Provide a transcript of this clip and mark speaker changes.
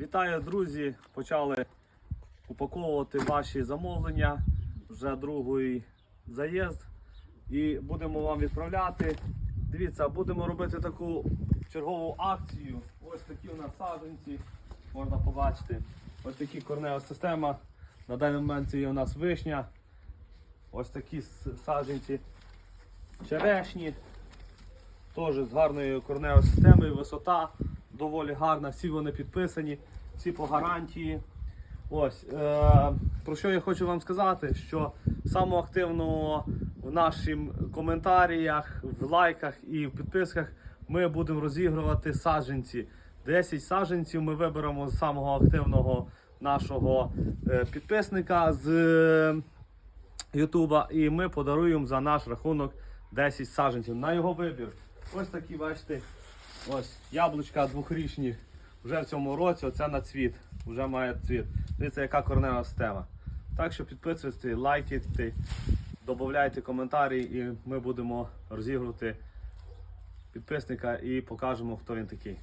Speaker 1: Вітаю, друзі! Почали упаковувати ваші замовлення. Вже другий заїзд. І будемо вам відправляти. Дивіться, будемо робити таку чергову акцію. Ось такі у нас саджанці. Можна побачити. Ось такі корнева система. На даний момент це є у нас вишня. Ось такі саджанці. Черешні. Теж з гарною корневою системою, висота доволі гарна, всі вони підписані, всі по гарантії. Ось, е, про що я хочу вам сказати, що саме активно в наших коментарях, в лайках і в підписках ми будемо розігрувати саджанці. 10 саджанців ми виберемо з самого активного нашого е, підписника з е, Ютуба, і ми подаруємо за наш рахунок 10 саджанців на його вибір. Ось такі, бачите, ось яблучка двохрічні. Вже в цьому році оце на цвіт. Вже має цвіт. Дивіться, яка корнева система. Так що підписуйтесь, лайкайте, додавайте коментарі, і ми будемо розігрувати підписника і покажемо, хто він такий.